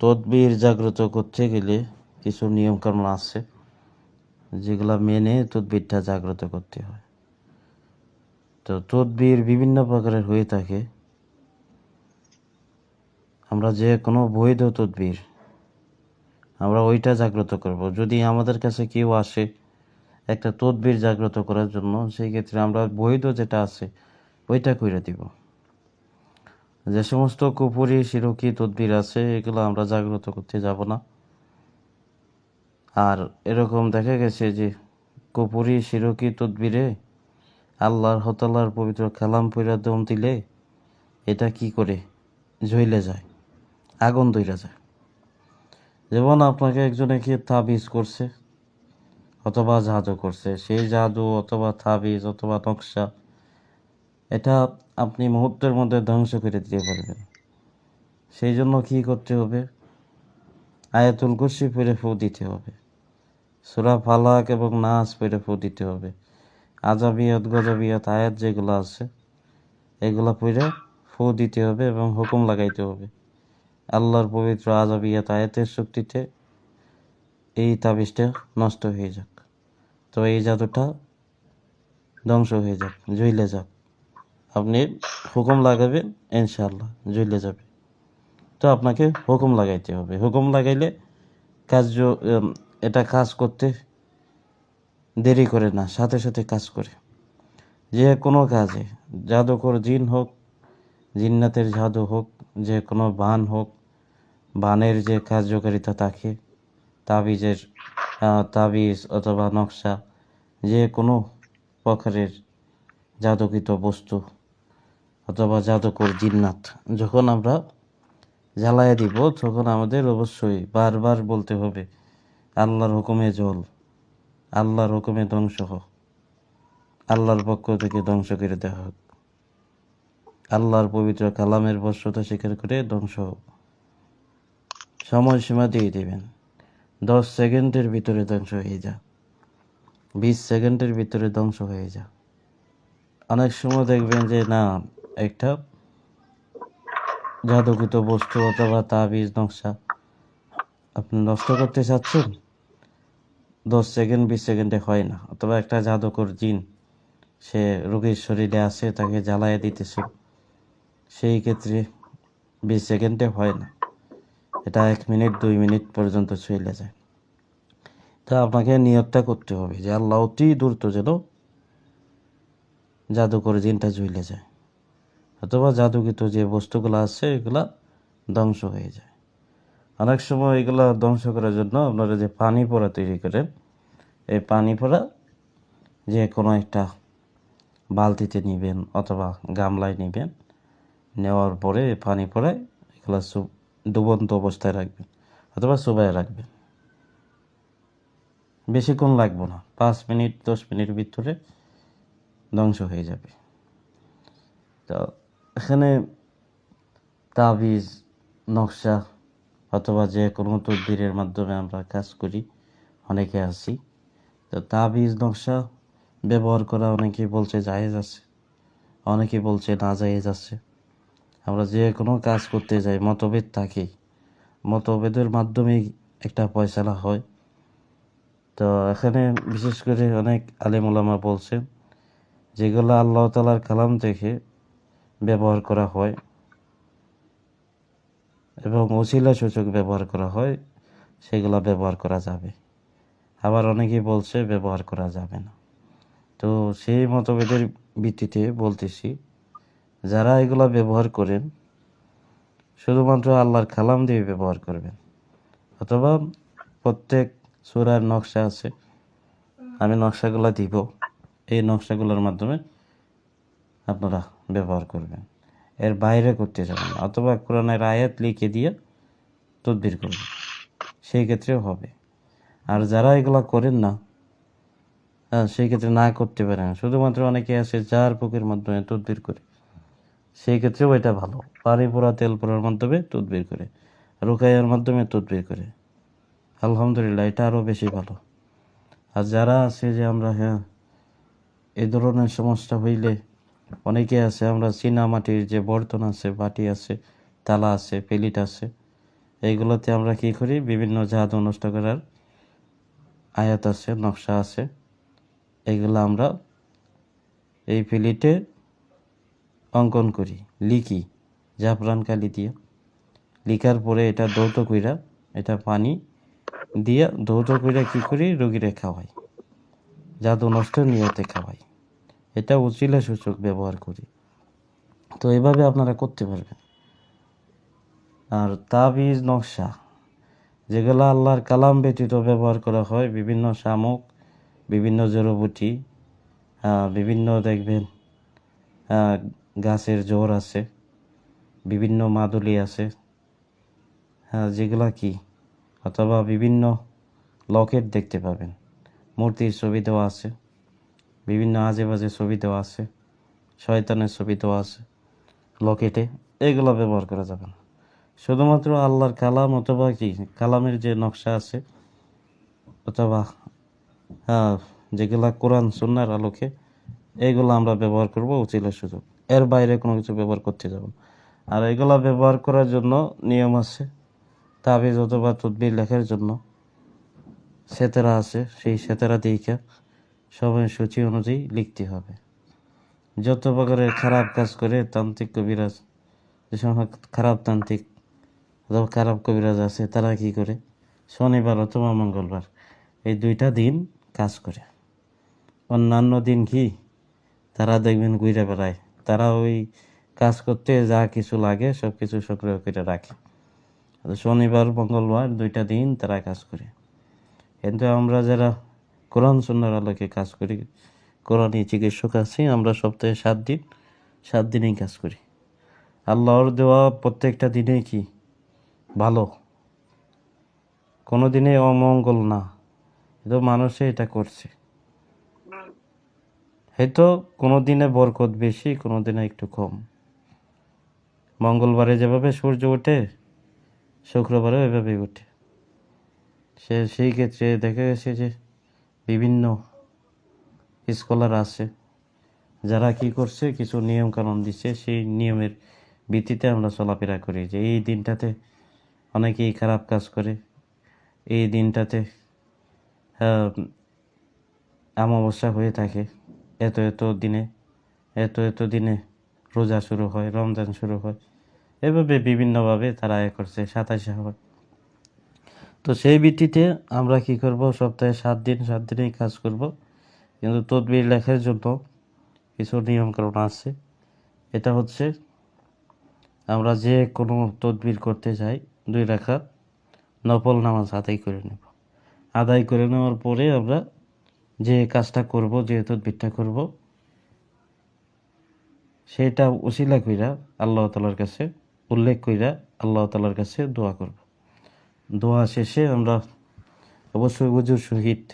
তদবির জাগ্রত করতে গেলে কিছু নিয়মকানুন আছে, যেগুলা মেনে তদবিরটা জাগ্রত করতে হয়। তো তদবির বিভিন্ন প্রকারের হয়ে থাকে। আমরা যে কোনো বৈধ তদবির, আমরা ওইটা জাগ্রত করব। যদি আমাদের কাছে কেউ আসে একটা তদবির জাগ্রত করার জন্য, সেই ক্ষেত্রে আমরা বৈধ যেটা আছে, ওইটা করে দিব। যে সমস্ত কুপুরি শিরকি, তদবির আছে, এগুলো আমরা জাগ্রত করতে যাব না। আর এরকম দেখা গেছে যে কুপুরি শিরকি, তদবিরে আল্লাহর হতাল্লার পবিত্র কালাম পইরা দম দিলে এটা কি করে? জ্বলে যায়, আগুন দইরা যায়। যেমন আপনাকে একজনে কি তাবিজ করছে, অথবা জাদু করছে, সেই জাদু অথবা তাবিজ অথবা নকশা এটা আপনি মুহূর্তের মধ্যে ধ্বংস করে দিতে পারবেন। সেই জন্য কি করতে হবে? আয়াতুল কুরসি পড়ে ফু দিতে হবে। সুরা ফালাক এবং নাচ পড়ে ফু দিতে হবে। আজাবিয়াত, গজাবিয়াত আয়াত যেগুলো আছে, এগুলা পড়ে ফু দিতে হবে এবং হুকুম লাগাইতে হবে। আল্লাহর পবিত্র আজাবিয়াত আয়াতের শক্তিতে এই তাবিজটা নষ্ট হয়ে যাক। তো এই জাদুটা ধ্বংস হয়ে যাক জ্বলে যাক। আপনি হুকুম লাগাবেন ইনশাল্লাহ জ্বলে যাবে। তো আপনাকে হুকুম লাগাইতে হবে। হুকুম লাগাইলে কাজ এটা কাজ করতে দেরি করে না, সাথে সাথে কাজ করে। যে কোনো কাজে, জাদুকর জিন হোক, জিন্নাতের জাদু হোক, যে কোনো বান হোক, বানের যে কার্যকারিতা থাকে তাবিজের তাবিজ অথবা নকশা, যে কোনো প্রকারের জাদুকৃত বস্তু অথবা জাদুকর জিন্নাত। যখন আমরা জ্বালায় দিব, তখন আমাদের অবশ্যই বারবার বলতে হবে, আল্লাহর হুকুমে জল, আল্লাহর হুকুমে ধ্বংস হোক, আল্লাহর পক্ষ থেকে ধ্বংস করে দেওয়া হোক। আল্লাহর পবিত্র কালামের বর্ষতা স্বীকার করে ধ্বংস হোক। সময়সীমা দিয়ে দেবেন। দশ সেকেন্ডের ভিতরে ধ্বংস হয়ে যা। বিশ সেকেন্ডের ভিতরে ধ্বংস হয়ে যা। অনেক সময় দেখবেন যে, না একটা জাদুকৃত বস্তু অথবা তাবিজ নকশা। আপনি নষ্ট করতে চাচ্ছেন? দশ সেকেন্ড, বিশ সেকেন্ডে হয় না। অথবা একটা জাদুকর জিন, সে রোগীর শরীরে আছে, তাকে জ্বালায় দিতেছে। সেই ক্ষেত্রে বিশ সেকেন্ডে হয় না। এটা এক মিনিট, দুই মিনিট পর্যন্ত চলে যায়। তা আপনাকে নিয়তটা করতে হবে যে আল্লাহ অতি দ্রুত যেন জাদুকর জিনটা জ্বলে যায়। অথবা জাদুকৃত যে বস্তুগুলো আছে, এগুলা ধ্বংস হয়ে যায়। অনেক সময় এগুলা ধ্বংস করার জন্য আপনারা যে পানি পোড়া তৈরি করেন, এই পানি পোড়া যে কোনো একটা বালতিতে নেবেন অথবা গামলায় নেবেন, নেওয়ার পরে পানি পড়ায় এগুলা ডুবন্ত অবস্থায় রাখবেন অথবা চুবায় রাখবেন। বেশিক্ষণ লাগবে না, পাঁচ মিনিট, দশ মিনিট ভিতরে ধ্বংস হয়ে যাবে। তো এখানে তাবিজ, নকশা অথবা যে কোনো তদবিরের মাধ্যমে আমরা কাজ করি, অনেকে আছি। তো তাবিজ, নকশা ব্যবহার করা অনেকে বলছে জায়েজ আছে, অনেকে বলছে না জায়েজ আছে। আমরা যে কোনো কাজ করতে যাই, মতভেদ থাকে মতভেদের মাধ্যমেই একটা ফয়সালা হয়। তো এখানে বিশেষ করে অনেক আলেমুলামা বলছেন, যেগুলো আল্লাহ তালার কালাম থেকে ব্যবহার করা হয় এবং ওসিলা সূচক ব্যবহার করা হয়, সেগুলো ব্যবহার করা যাবে। আবার অনেকেই বলছে ব্যবহার করা যাবে না। তো সেই মতভেদের ভিত্তিতে বলতেছি, যারা এগুলো ব্যবহার করেন, শুধুমাত্র আল্লাহর কালাম দিয়ে ব্যবহার করবেন, অথবা প্রত্যেক সুরার নকশা আছে, আমি নকশাগুলো দিব, এই নকশাগুলোর মাধ্যমে আপনারা ব্যবহার করবেন। এর বাইরে করতে যাবেন অথবা কোরআনের আয়াত লিখে দিয়ে তদবির করবেন। সেই ক্ষেত্রেও হবে। আর যারা এগুলা করেন না হ্যাঁ সেই ক্ষেত্রে না করতে পারেন। শুধুমাত্র অনেকে আছে যার বুকের মাধ্যমে তদবির করে। সেই ক্ষেত্রেও এটা ভালো। পানি পোড়া, তেল পোড়ার মাধ্যমে তদবির করে। রুকাইয়ার মাধ্যমে তদবির করে। আলহামদুলিল্লাহ, এটা আরও বেশি ভালো। আর যারা আছে যে আমরা হ্যাঁ এই ধরনের সমস্যা হইলে অনেকে আছে, আমরা চীনা মাটির যে বর্তন আছে, বাটি আছে, তালা আছে, প্লেট আছে এইগুলোতে আমরা কি করি? বিভিন্ন জাদু নষ্ট করার আয়াত আছে, নকশা আছে। এগুলো আমরা এই প্লেটে অঙ্কন করি, লিখি, জাফরান কালি দিয়ে। লিখার পরে এটা দৌত কইরা, এটা পানি দিয়ে দৌত কইরা কি করি? রোগীরে খাওয়াই, জাদু নষ্ট নিয়তে খাওয়াই। এটা উচিলে সূচক ব্যবহার করি। তো এভাবে আপনারা করতে পারবেন। আর তাবিজ, নকশা, যেগুলো আল্লাহর কালাম ব্যতীত ব্যবহার করা হয়, বিভিন্ন শামুক, বিভিন্ন জড়বুটি বিভিন্ন দেখবেন গাছের জোর আছে, বিভিন্ন মাদুলি আছে হ্যাঁ যেগুলা কি, অথবা বিভিন্ন লকেট দেখতে পাবেন। মূর্তির ছবি দেওয়া আছে। বিভিন্ন আজে বাজে ছবি দেওয়া আছে, শয়তানের ছবি দেওয়া আছে, লকেটে, এগুলো ব্যবহার করা যাবে না। শুধুমাত্র আল্লাহর কালাম অথবা কি, কালামের যে নকশা আছে, অথবা যেগুলা কোরআন সুন্নার আলোকে, এগুলো আমরা ব্যবহার করব উচিত সুযোগ। এর বাইরে কোনো কিছু ব্যবহার করতে যাব আর এগুলো ব্যবহার করার জন্য নিয়ম আছে, তাবিজ অথবা তদবির লেখার জন্য। সেতেরা আছে, সেই সেতেরা দিকে সময়সূচি অনুযায়ী লিখতে হবে। যত প্রকারের খারাপ কাজ করে তান্ত্রিক কবিরাজ, যে সময় খারাপ তান্ত্রিক অথবা খারাপ কবিরাজ আছে, তারা কি করে? শনিবার অথবা মঙ্গলবার এই দুইটা দিন কাজ করে। অন্যান্য দিন কি? তারা দেখবেন ঘুরে বেড়ায়। তারা ওই কাজ করতে যা কিছু লাগে সব কিছু সক্রিয় করে রাখে। শনিবার, মঙ্গলবার দুইটা দিন তারা কাজ করে। কিন্তু আমরা যারা কোরআন সুন্নার আলোকে কাজ করি। কোরআনী চিকিৎসক আছি, আমরা সপ্তাহে সাত দিন, সাত দিনেই কাজ করি। আল্লাহর দেওয়া প্রত্যেকটা দিনে কি? ভালো। কোনো দিনে অমঙ্গল না। কিন্তু মানুষে এটা করছে। হয়তো কোনো দিনে বরকত বেশি কোনো দিনে একটু কম। মঙ্গলবারে যেভাবে সূর্য ওঠে শুক্রবারে ওইভাবেই ওঠে। সে সেই ক্ষেত্রে দেখা গেছে যে বিভিন্ন স্কলার আছে যারা কি করছে কিছু নিয়ম কানুন দিচ্ছে সেই নিয়মের ভিত্তিতে আমরা চলাফেরা করি যে এই দিনটাতে অনেকেই খারাপ কাজ করে এই দিনটাতে আহ, অমাবস্যা হয়ে থাকে এত এত দিনে এত এত দিনে রোজা শুরু হয় রমজান শুরু হয় এভাবে বিভিন্নভাবে তারা এ করছে সাতাশে হয়। তো সেই ভিত্তিতে আমরা কি করব? সপ্তাহে সাত দিন, সাত দিনেই কাজ করব। কিন্তু তদবির লেখার জন্য কিছু নিয়মকানুন আছে। এটা হচ্ছে, আমরা যে কোনো তদবির করতে চাই, দুই রাখা নফল নামাজ আদায় করে নেব। আদায় করে নেওয়ার পরে আমরা যে কাজটা করব, যে তদবিরটা করব, সেটা উসিলা কইরা আল্লাহ তালার কাছে, উল্লেখ কইরা আল্লাহ তালার কাছে দোয়া করব। দোয়া শেষে আমরা অবশ্যই উজুর সহিত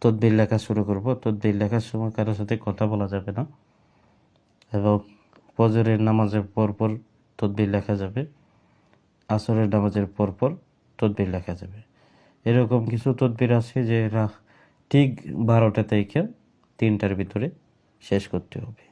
তদবির লেখা শুরু করব। তদবির লেখার সময় কারোর সাথে কথা বলা যাবে না। এবং ফজরের নামাজের পরপর তদবির লেখা যাবে। আসরের নামাজের পরপর তদবির লেখা যাবে। এরকম কিছু তদবির আছে যে ঠিক বারোটা তারিখে তিনটার ভিতরে শেষ করতে হবে।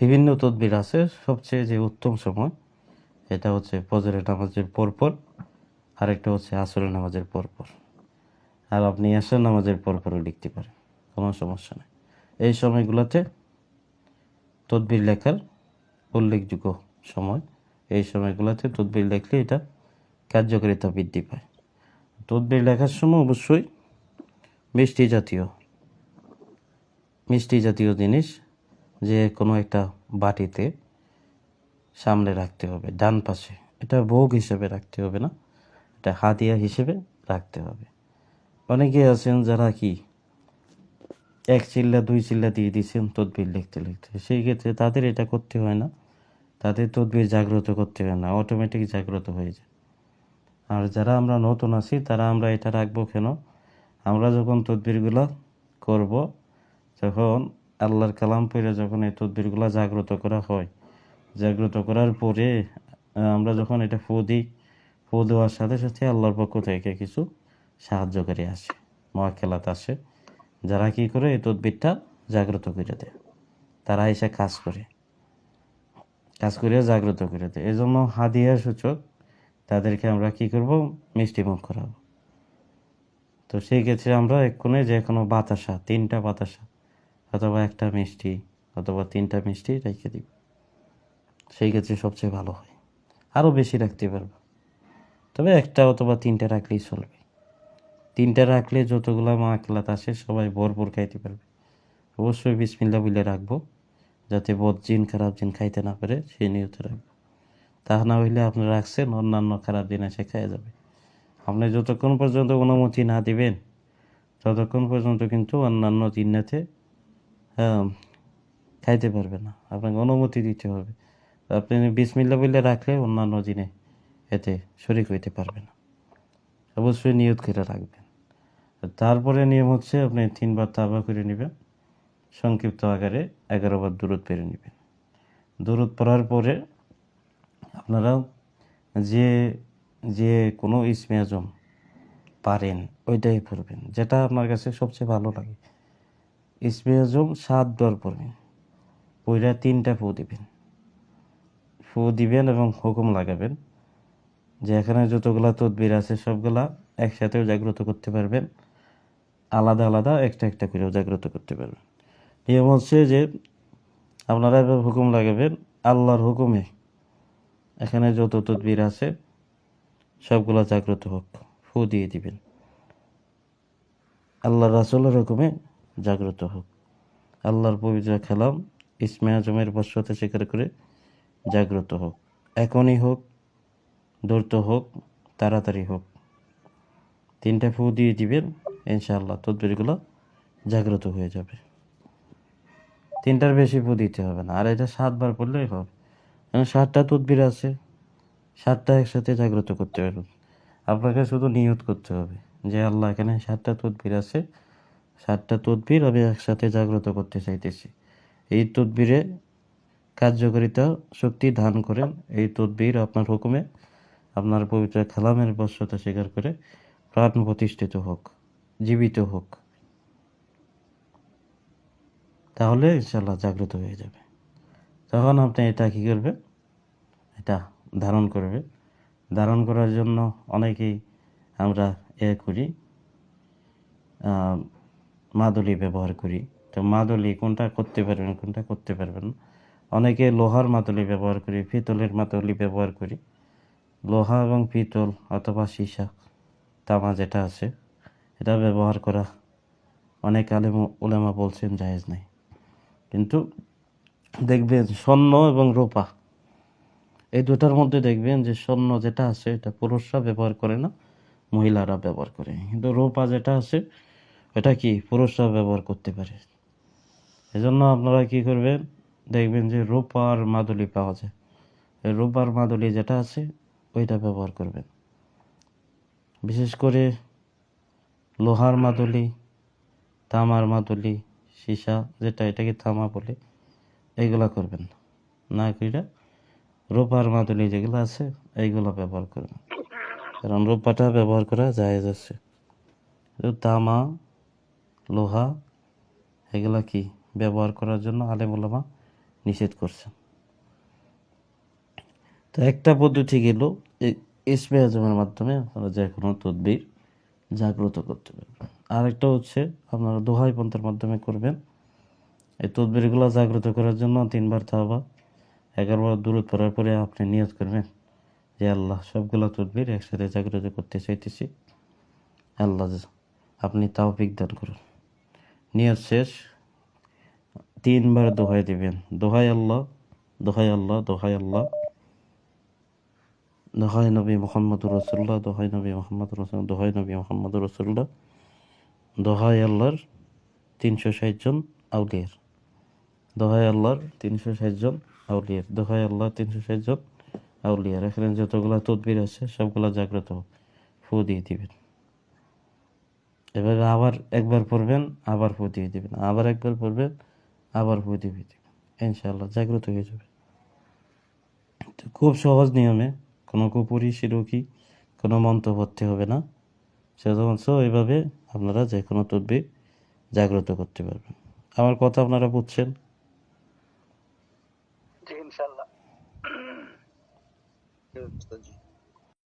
বিভিন্ন তদবির আছে। সবচেয়ে যে উত্তম সময় এটা হচ্ছে ফজরের নামাজের পরপর, আরেকটা হচ্ছে আসরের নামাজের পরপর। আর আপনি আসর নামাজের পরপরও লিখতে পারেন, কোনো সমস্যা নেই। এই সময়গুলোতে তদবির লেখার উল্লেখযোগ্য সময়, এই সময়গুলোতে তদবির লেখলে এটা কার্যকারিতা বৃদ্ধি পায়। তদবির লেখার সময় অবশ্যই মিষ্টি জাতীয় মিষ্টি জাতীয় জিনিস যে কোনো একটা বাটিতে সামনে রাখতে হবে, ডান পাশে। এটা ভোগ হিসেবে রাখতে হবে না, এটা হাতিয়া হিসেবে রাখতে হবে। অনেকে আছেন যারা কি, এক চিল্লা, দুই চিল্লা দিয়ে দিয়েছেন তদবির লিখতে লিখতে। সেই ক্ষেত্রে তাদের এটা করতে হয় না, তাদের তদবির জাগ্রত করতে হয় না অটোমেটিক জাগ্রত হয়ে যায়। আর যারা আমরা নতুন আছি, তারা আমরা এটা রাখব কেন? আমরা যখন তদবিরগুলো করব তখন আল্লাহর কালাম পড়ে যখন এই তদবিরগুলো জাগ্রত করা হয় জাগ্রত করার পরে আমরা যখন এটা ফু দিই, ফু দেওয়ার সাথে সাথে আল্লাহর পক্ষ থেকে কিছু সাহায্যকারী আসে মহাকেলাত আসে। যারা কি করে এই তদবিরটা জাগ্রত করে দেয়? তারা এসে কাজ করে। কাজ করিয়া জাগ্রত করে দেয়। জন্য হাদিয়া সূচক, তাদেরকে আমরা কি করব? মিষ্টি মুখ করাবো। তো সেই ক্ষেত্রে আমরা এক্ষুনি যে কোনো বাতাসা, তিনটা বাতাসা, অথবা একটা মিষ্টি, অথবা তিনটা মিষ্টি রেখে দিব। সেই ক্ষেত্রে সবচেয়ে ভালো হয়। আরও বেশি রাখতে পারব। তবে একটা অথবা তিনটা রাখলেই চলবে। তিনটা রাখলে যতগুলো মাকলাত আসে সবাই ভরপুর খাইতে পারবে। অবশ্যই বিসমিল্লা বলে রাখব যাতে বদ জিন খারাপ জিন খাইতে না পারে সেই নিয়তে রাখব। তা না হইলে আপনি রাখছেন অন্যান্য খারাপ দিন এসে খাইয়া যাবে। আপনি যতক্ষণ পর্যন্ত অনুমতি না দিবেন ততক্ষণ পর্যন্ত কিন্তু অন্যান্য আহ, খাইতে পারবে না। আপনাকে অনুমতি দিতে হবে। আপনি বিসমিল্লা বলে রাখলে অন্যান্য দিনে এতে শরিক হইতে পারবে না। অবশ্যই নিয়ত করে রাখবেন। তারপরে নিয়ম হচ্ছে আপনি তিনবার তাবা করে নেবেন। সংক্ষিপ্ত আকারে এগারো বার দূরত পেরে নেবেন। দূরত পড়ার পরে আপনারা যে যে কোনো ইসমে আজম পারেন, ওইটাই পড়বেন। যেটা আপনার কাছে সবচেয়ে ভালো লাগে। ইসমে আজম সাতবার পড়বেন। পইরা তিনটা ফু দিবেন। ফু দিবেন এবং হুকুম লাগাবেন যে এখানে যতগুলা তদবির আছে সবগুলা একসাথেও জাগ্রত করতে পারবেন। আলাদা আলাদা একটা একটা করেও জাগ্রত করতে পারবেন। নিয়ম হচ্ছে যে আপনারা এবার হুকুম লাগাবেন, আল্লাহর হুকুমে এখানে যত তদবির আছে সবগুলা জাগ্রত হোক, ফু দিয়ে দিবেন। আল্লাহ রাসুলের হুকুমে জাগ্রত হোক। আল্লাহর পবিত্র খেলাম ইসমে আজমের বস্যতা স্বীকার করে জাগ্রত হোক। এখনই হোক, দ্রুত হোক, তাড়াতাড়ি হোক। তিনটা ফু দিয়ে দিবেন, ইনশাআল্লাহ তদবিরগুলো জাগ্রত হয়ে যাবে। তিনটার বেশি ফু দিতে হবে না, আর এটা সাতবার পড়লেই হবে। সাতটা তদবির আছে, সাতটা একসাথে জাগ্রত করতে পারবেন আপনাকে শুধু নিয়ত করতে হবে যে, আল্লাহ এখানে সাতটা তদবির আছে, সাতটা তদবির আমি একসাথে জাগ্রত করতে চাইতেছি। এই তদবিরে কার্যকারিতা শক্তি দান করেন। এই তদবির আপনার হুকুমে আপনার পবিত্র খালামের বশ্যতা স্বীকার করে প্রাণ প্রতিষ্ঠিত হোক, জীবিত হোক। তাহলে ইনশাল্লাহ জাগ্রত হয়ে যাবে। তখন আপনি এটা কী করবেন? এটা ধারণ করবে ধারণ করার জন্য অনেকেই আমরা এ করি মাদুলি ব্যবহার করি। তো মাদুলি কোনটা করতে পারবেন, কোনটা করতে পারবেন না? অনেকে লোহার মাদুলি ব্যবহার করি, পিতলের মাদুলি ব্যবহার করি। লোহা এবং পিতল অথবা সীসা, তামা যেটা আছে, এটা ব্যবহার করা অনেক আলেম ওলেমা বলছেন জায়েজ নাই। কিন্তু দেখবেন স্বর্ণ এবং রূপা, এই দুটার মধ্যে দেখবেন যে স্বর্ণ যেটা আছে, এটা পুরুষরা ব্যবহার করে না, মহিলারা ব্যবহার করে। কিন্তু রূপা যেটা আছে, এটা কি পুরুষরা ব্যবহার করতে পারে? এজন্য আপনারা কি করবেন দেখবেন যে রূপার মাদুলি পাওয়া যায়। এই রূপার মাদুলি যেটা আছে, ওইটা ব্যবহার করবেন। বিশেষ করে লোহার মাদুলি, তামার মাদুলি, সীসা, যেটা এটাকে থামা বলে এইগুলা করবেন না। কইরা রূপার মাদুলি যেগুলো আছে, এইগুলো ব্যবহার করবেন। কারণ রূপাটা ব্যবহার করা যায় আছে। তামা, লোহা, এগুলা কি? ব্যবহার করার জন্য আলেমুলামা নিষেধ করছেন তো একটা পদ্ধতি গেল ইসমে আজমের মাধ্যমে আপনারা যে কোনো তদবির জাগ্রত করতে পারবেন। আরেকটা হচ্ছে, আপনারা দোহাই পন্থের মাধ্যমে করবেন। এই তদবিরগুলো জাগ্রত করার জন্য তিনবার তাওবা, এগারোবার দূরত পড়ার পরে আপনি নিয়ত করবেন যে আল্লাহ সবগুলো তদবির একসাথে জাগ্রত করতে চাইতেছি। আল্লাহ আপনি তাও বিজ্ঞান করুন। নিয়ত শেষ। তিনবার দোহাই দিবেন। দোহাই আল্লাহ দোহাই আল্লাহ দোহাই আল্লাহ। দোহাই নবী মোহাম্মদ রসুল্লাহ দোহাই নবী মোহাম্মদ রসুল দোহাই নবী মোহাম্মদ রসুল্লাহ দোহাই আল্লাহর তিনশো ষাট জন আউলিয়ার। দোহাই আল্লাহর তিনশো ষাট জন আউলিয়ার। দোহাই আল্লাহ তিনশো ষাট জন আউলিয়ার। এখানে যতগুলা তদবির আছে, সবগুলা জাগ্রত। ফু দিয়ে দিবেন। এভাবে আবার একবার পড়বেন, আবার ফু দিয়ে দিবেন। আবার একবার পড়বেন আবার দিবেন ইনশাআল্লাহ জাগ্রত হয়ে যাবে। তো খুব সহজ নিয়মে কোনো কুপুরি সিরকি কোনো মন্ত্র পড়তে হবে না। শুধুমাত্র এইভাবে আপনারা যে কোনো তদবির জাগ্রত করতে পারবেন। আমার কথা আপনারা বুঝছেন? ইনশাল্লাহ